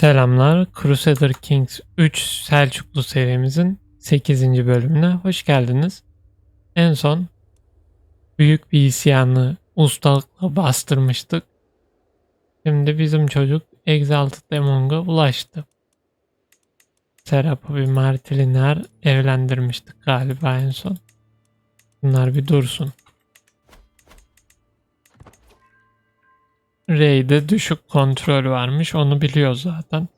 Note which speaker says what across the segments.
Speaker 1: Selamlar. Crusader Kings 3 Selçuklu serimizin 8. bölümüne hoş geldiniz. En son büyük bir isyanı ustalıkla bastırmıştık. Şimdi bizim çocuk Exalted Among'a ulaştı. Serap'ı bir Martiliner evlendirmiştik galiba en son. Bunlar bir dursun. Ray'de düşük kontrol varmış. Onu biliyor zaten.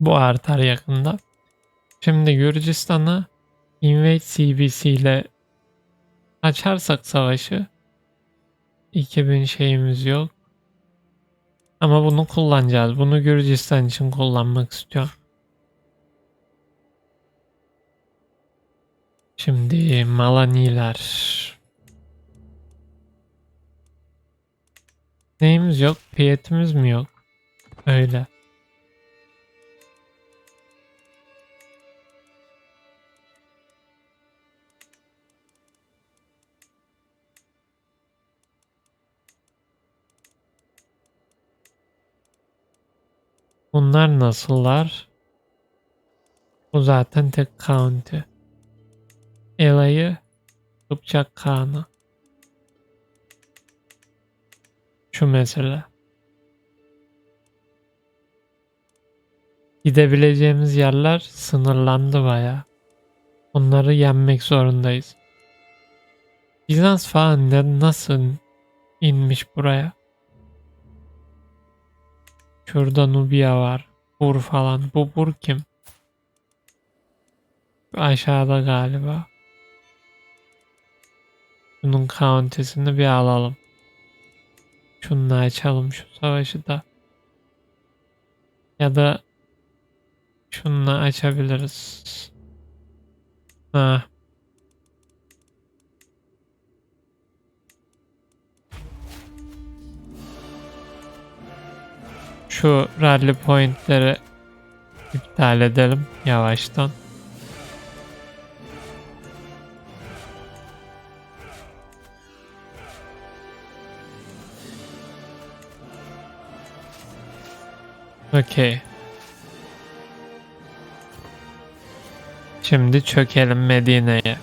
Speaker 1: Bu artar yakında. Şimdi Gürcistan'a Invade CBC ile açarsak savaşı 2000 şeyimiz yok. Ama bunu kullanacağız. Bunu Gürcistan için kullanmak istiyorum. Şimdi Malaniler. Neyimiz yok? Piyetimiz mi yok? Öyle. Bunlar nasıllar? Bu zaten tek county. Elayı Kıpçak Kağan'ı. Şu mesele. Gidebileceğimiz yerler sınırlandı baya. Onları yenmek zorundayız. Bizans falan ne, nasıl inmiş buraya? Şurada Nubia var. Bur falan. Bu Bur kim? Aşağıda galiba. Bunun county'sini bir alalım. Şununla açalım şu savaşı da. Ya da şununla açabiliriz. Ha. Şu rally pointleri iptal edelim yavaştan. Okey. Şimdi çökelim Medine'ye.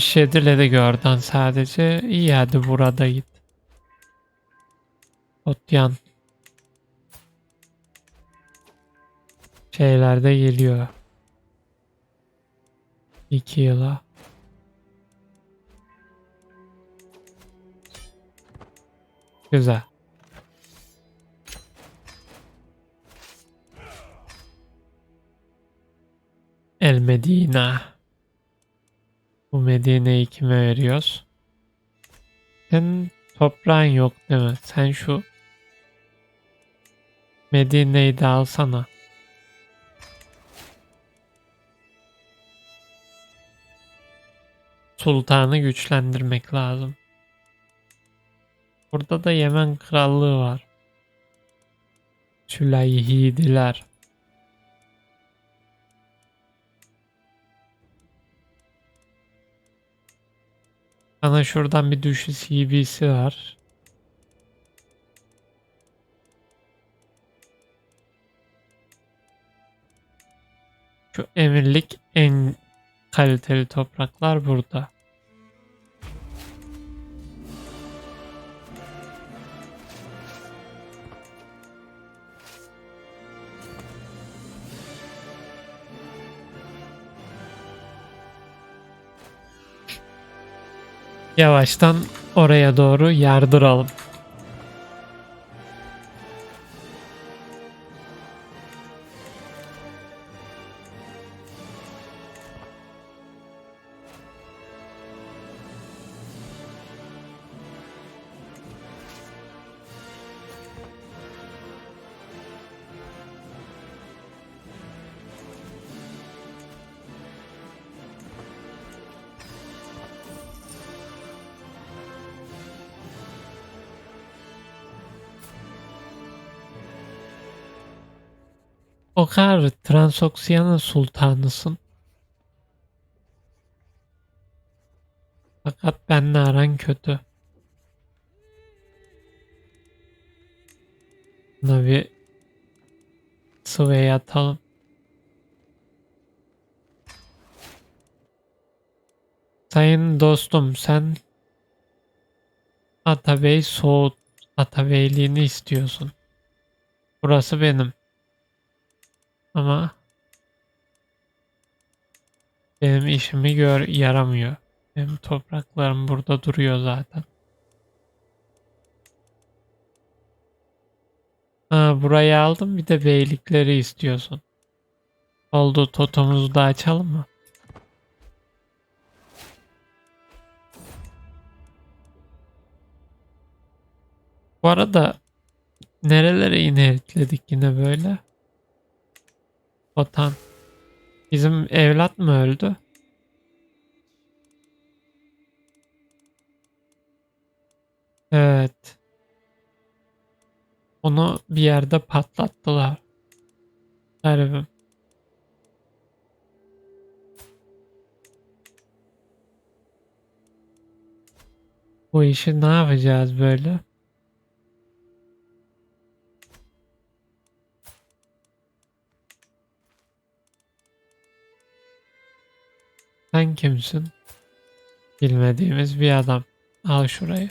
Speaker 1: ...67 ile de gördün sadece. İyi hadi burada git. Otyan. Şeyler de geliyor. 2 yıla. Güzel. El Medina. Bu Medine'yi kime veriyoruz? Senin toprağın yok değil mi? Sen şu Medine'yi de alsana. Sultanı güçlendirmek lazım. Burada da Yemen Krallığı var. Sülayhidiler. Sana şuradan bir düşü CB'si var. Şu emirlik en kaliteli topraklar burada. Yavaştan oraya doğru yardıralım. O kadar Transoksiana sultanısın. Fakat benle aran kötü. Buna bir sıvıya atalım. Sayın dostum sen Atabey Soğut Atabeyliğini istiyorsun. Burası benim. Ama benim işimi gör yaramıyor. Benim topraklarım burada duruyor zaten. Ha, burayı aldım bir de beylikleri istiyorsun. Oldu totomuzu da açalım mı? Bu arada nerelere inheritledik yine böyle? Otan. Bizim evlat mı öldü? Evet. Onu bir yerde patlattılar. Garibim. Bu işi ne yapacağız böyle? Sen kimsin? Bilmediğimiz bir adam. Al şurayı.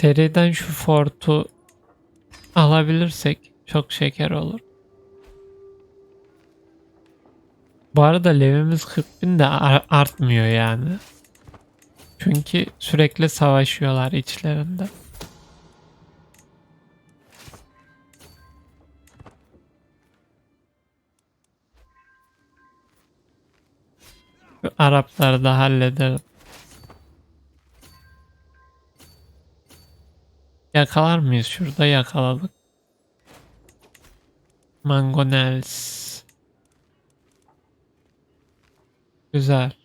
Speaker 1: Seriden şu fortu alabilirsek çok şeker olur. Bu arada levimiz 40 bin de ar- artmıyor yani. Çünkü sürekli savaşıyorlar içlerinde. Şu Arapları da hallederim. Yakalar mıyız? Şurada yakaladık. Mangonels. Güzel.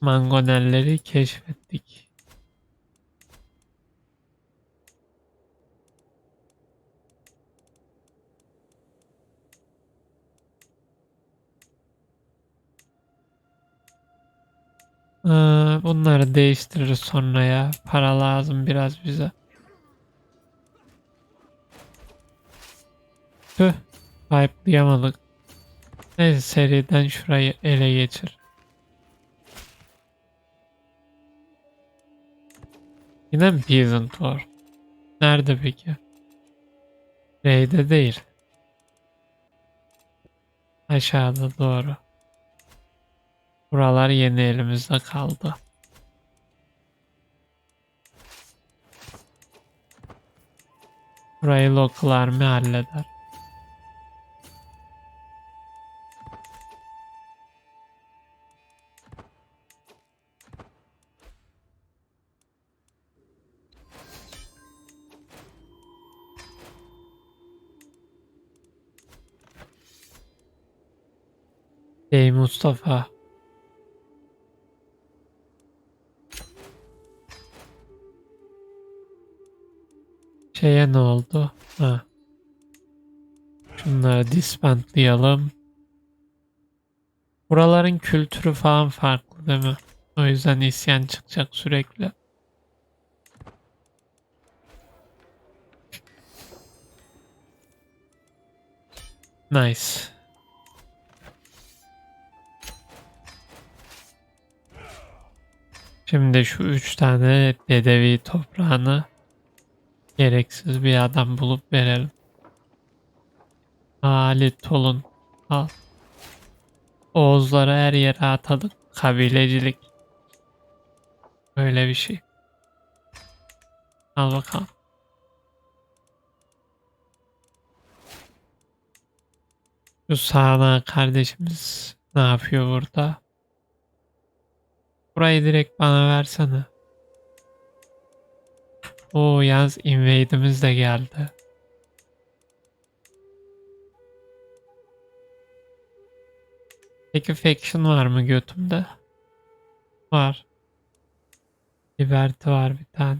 Speaker 1: Mangonelleri keşfettik. Ee, bunları değiştiririz sonra ya. Para lazım biraz bize. Tüh. Wipe'layamadık. Neyse seriden şurayı ele geçir. Yine mi Peasant var? Nerede peki? R'de değil. Aşağıda doğru. Buralar yeni elimizde kaldı. Burayı local army halleder. Ey Mustafa. Şeye ne oldu? Ha. Şunları disbandlayalım. Buraların kültürü falan farklı değil mi? O yüzden isyan çıkacak sürekli. Nice. Şimdi şu üç tane bedevi toprağını gereksiz bir adam bulup verelim. Ali Tolun al. Oğuzları her yere atadık. Kabilecilik. Böyle bir şey. Al bakalım. Şu sağına kardeşimiz ne yapıyor burada? Burayı direkt bana versene. Oo yalnız invade'imiz de geldi. Peki faction var mı götümde? Var. Liberty var bir tane.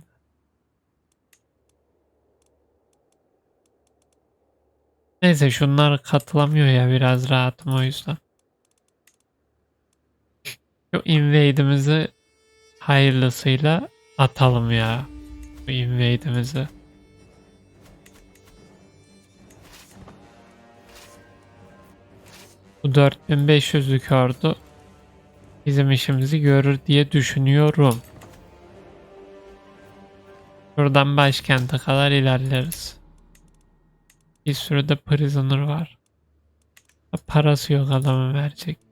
Speaker 1: Neyse şunlar katılamıyor ya biraz rahatım o yüzden. Şu invade'imizi hayırlısıyla atalım ya. Bu invade'imizi. Bu 4500'lük ordu bizim işimizi görür diye düşünüyorum. Buradan başkente kadar ilerleriz. Bir sürü de prisoner var. Parası yok adamı verecek.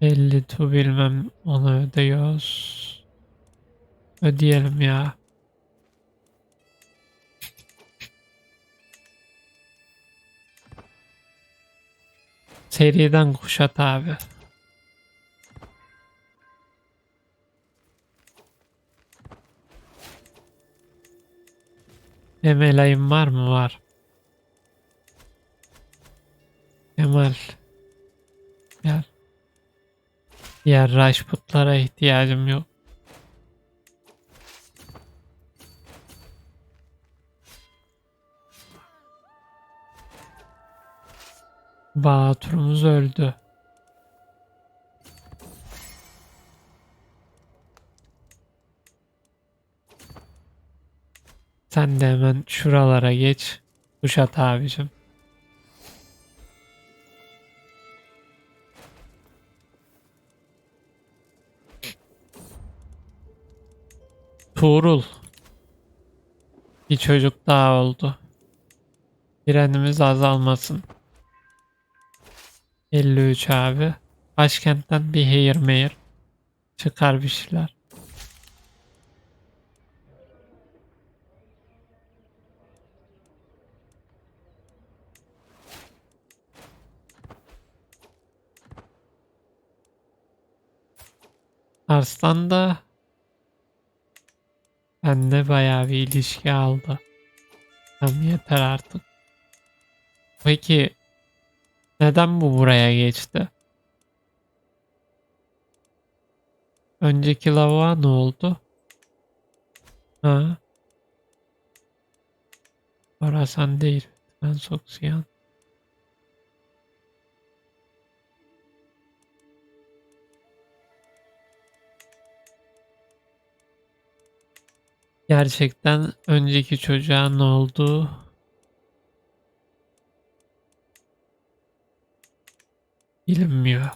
Speaker 1: Elli tu bilmem onu ödüyoruz. Ödeyelim ya. Seriden kuşat abi. Emel ayım var mı? Var. Kemal. Diğer Rajputlara ihtiyacım yok. Batur'umuz öldü. Sen de hemen şuralara geç. Kuşat abicim. Tuğrul. Bir çocuk daha oldu. Direnimiz azalmasın. 53 abi. Başkentten bir hair mayor. Çıkar bir şeyler. Arslan da bende bayağı bir ilişki aldı. Tam yeter artık. Peki neden bu buraya geçti? Önceki lavuğa ne oldu? Ha? Orasan değil. Ben Soksiyan. Gerçekten önceki çocuğa ne oldu? Bilinmiyor.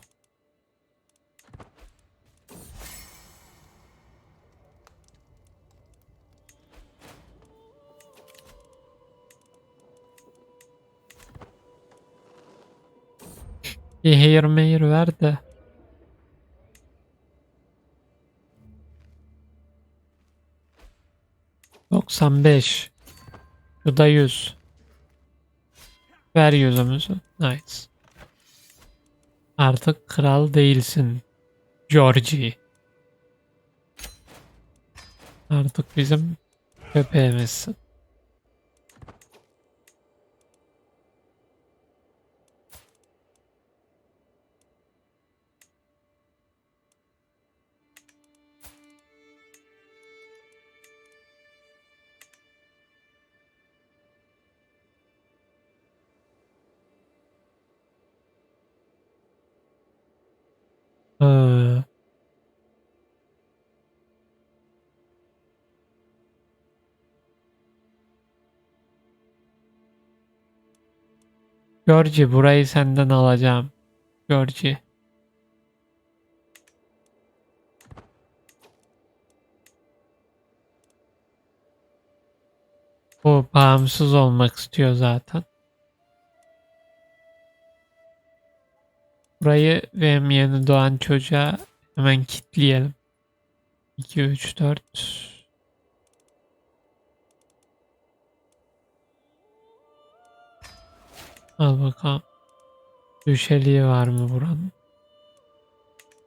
Speaker 1: Bir hair mayor ver de. Doksan beş. Şu da yüz. Ver yüzümüzü. Nice. Artık kral değilsin. Georgie. Artık bizim köpeğimizsin. Georgie burayı senden alacağım. Georgie. Bu bağımsız olmak istiyor zaten. Burayı benim yeni doğan çocuğa hemen kitleyelim. 2, 3, 4. Al bakalım. Düşeliği var mı buranın?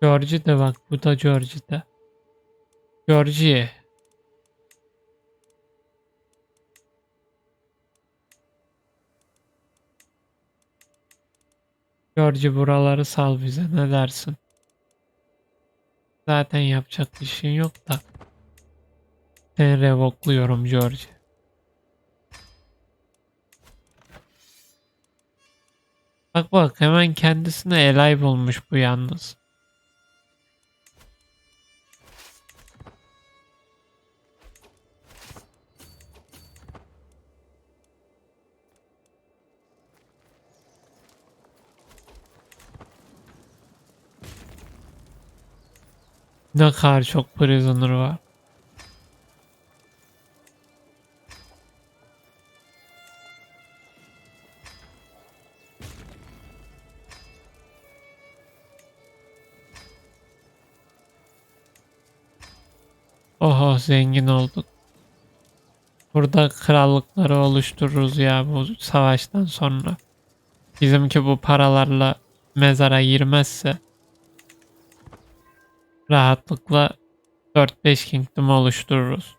Speaker 1: George'de bak bu da George'de. Georgie. George buraları sal bize ne dersin? Zaten yapacak bir şey yok da. Seni revokluyorum George. Bak bak hemen kendisine elay bulmuş bu yalnız. Ne kadar çok prisoner var. Zengin olduk. Burada krallıkları oluştururuz ya bu savaştan sonra. Bizimki bu paralarla mezara girmezse rahatlıkla 4-5 kingdom oluştururuz.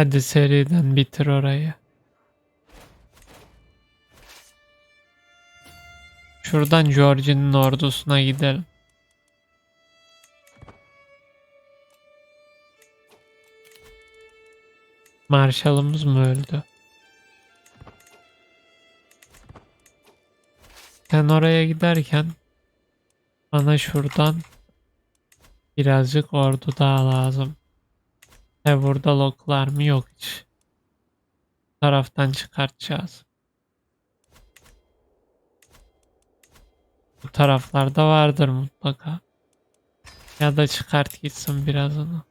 Speaker 1: Hadi seriden bitir orayı. Şuradan George'nin ordusuna gidelim. Marşalımız mı öldü? Sen oraya giderken bana şuradan birazcık ordu daha lazım. E burada loklar mı yok hiç. Taraftan çıkartacağız. Bu taraflarda vardır mutlaka. Ya da çıkart gitsin birazını.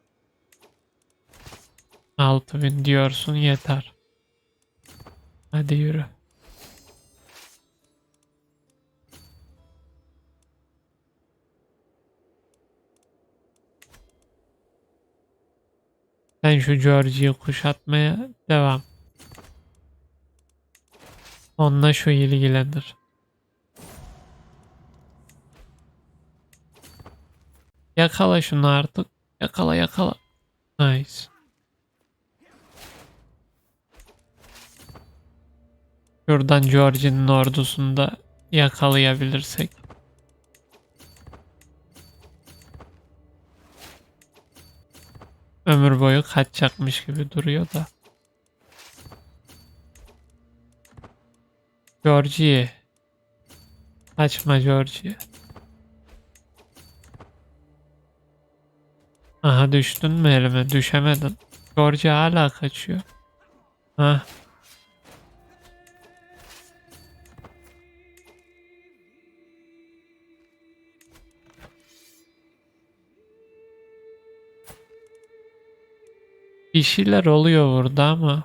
Speaker 1: 6000 diyorsun yeter. Hadi yürü. Sen şu Georgie'yi kuşatmaya devam. Onunla şu ilgilenir. Yakala şunu artık. Yakala yakala. Nice. Şuradan Georgie'nin ordusunu da yakalayabilirsek. Ömür boyu kaçacakmış gibi duruyor da. Georgie. Kaçma Georgie. Aha düştün mü elime? Düşemedin. Georgie hala kaçıyor. Ha. Bir şeyler oluyor burada ama.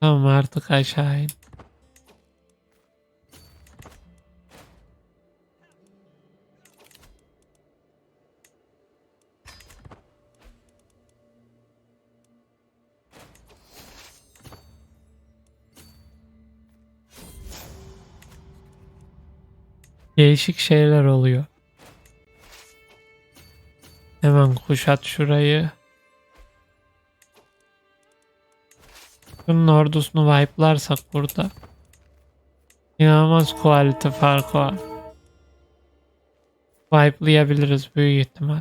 Speaker 1: Tamam artık aşağı in. Değişik şeyler oluyor. Hemen kuşat şurayı. Şunun ordusunu wipe'larsak burada. İnanılmaz quality farkı var. Wipe'layabiliriz büyük ihtimal.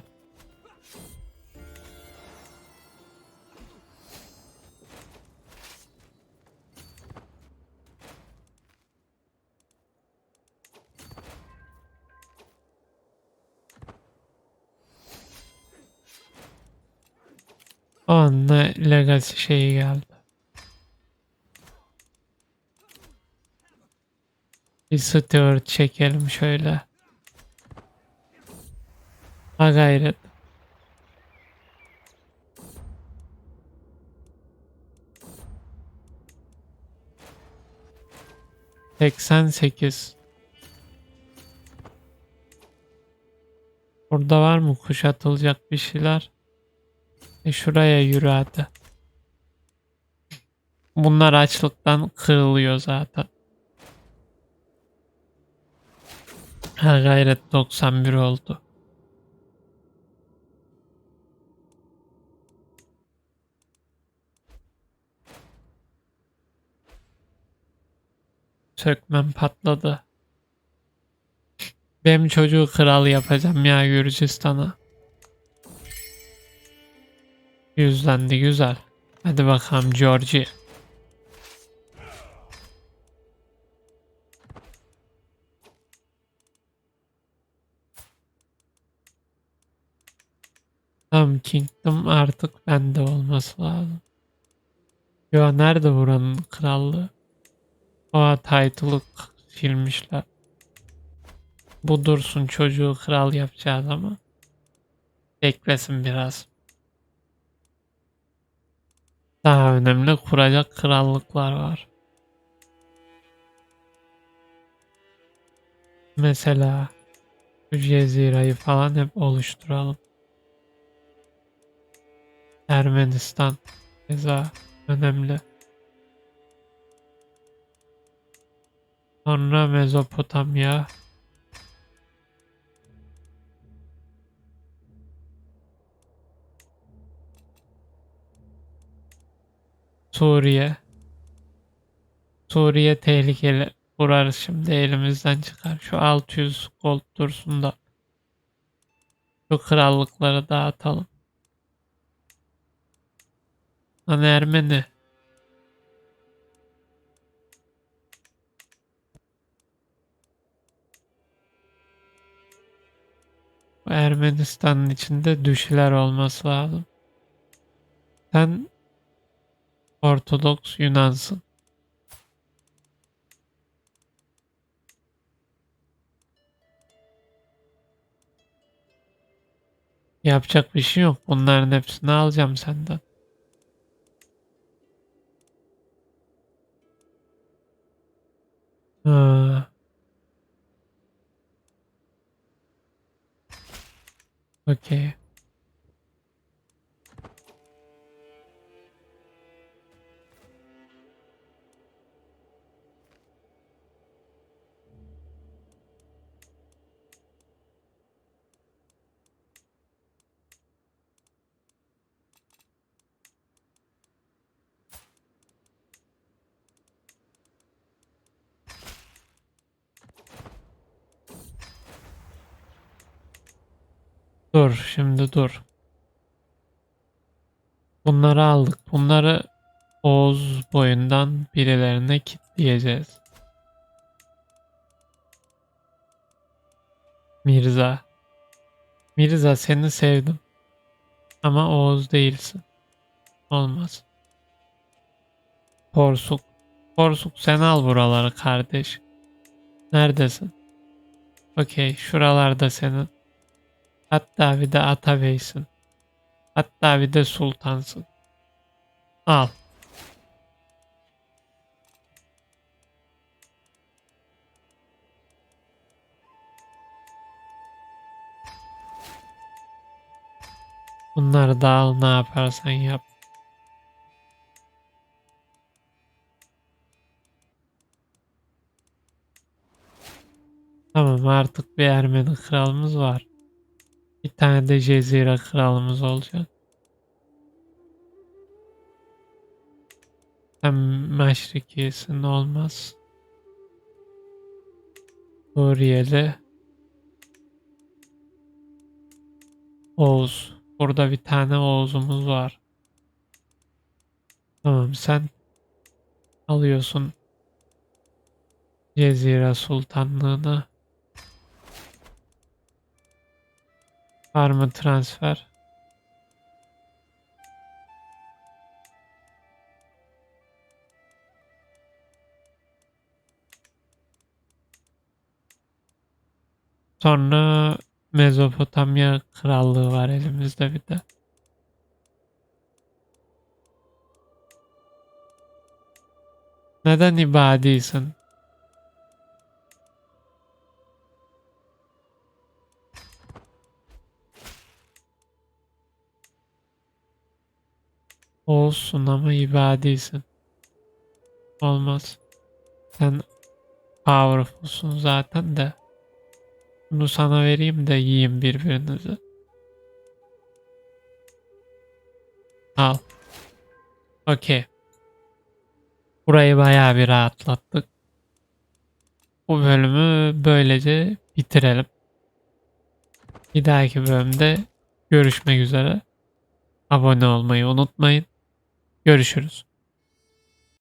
Speaker 1: O anda legacy şeyi geldi. Bir çekelim şöyle. Ha gayret. Seksen sekiz. Burada var mı kuşatılacak bir şeyler? E şuraya yürü hadi. Bunlar açlıktan kırılıyor zaten. Ha gayret 91 oldu. Sökmem patladı. Benim çocuğu kral yapacağım ya Gürcistan'a. Yüzlendi güzel. Hadi bakalım Georgie. Tamam Kingdom artık bende olması lazım. Yo nerede buranın krallığı? Oha title'ı silmişler. Bu dursun çocuğu kral yapacağız ama. Beklesin biraz. Daha önemli kuracak krallıklar var. Mesela şu falan hep oluşturalım. Ermenistan keza önemli. Sonra Mezopotamya. Suriye. Suriye tehlikeli. Vurarız şimdi elimizden çıkar. Şu 600 gold dursun da. Şu krallıkları dağıtalım. Lan Ermeni. Ermenistan'ın içinde düşüler olması lazım. Sen Ortodoks Yunansın. Yapacak bir şey yok. Bunların hepsini alacağım senden. Ha. Okey. Dur şimdi dur. Bunları aldık. Bunları Oğuz boyundan birilerine kitleyeceğiz. Mirza. Mirza seni sevdim. Ama Oğuz değilsin. Olmaz. Porsuk. Porsuk sen al buraları kardeş. Neredesin? Okey şuralarda senin. Hatta bir de Atabeysin. Hatta bir de Sultansın. Al. Bunları da al ne yaparsan yap. Tamam artık bir Ermeni kralımız var. Bir tane de Cezire kralımız olacak. Sen Meşrikisin olmaz. Suriyeli. Oğuz. Burada bir tane Oğuz'umuz var. Tamam sen alıyorsun Cezire Sultanlığını. Var mı transfer? Sonra Mezopotamya krallığı var elimizde bir de. Neden ibadisin? Olsun ama ibadisin. Olmaz. Sen powerfulsun zaten de. Bunu sana vereyim de yiyin birbirinizi. Al. Okey. Burayı bayağı bir rahatlattık. Bu bölümü böylece bitirelim. Bir dahaki bölümde görüşmek üzere. Abone olmayı unutmayın. Görüşürüz.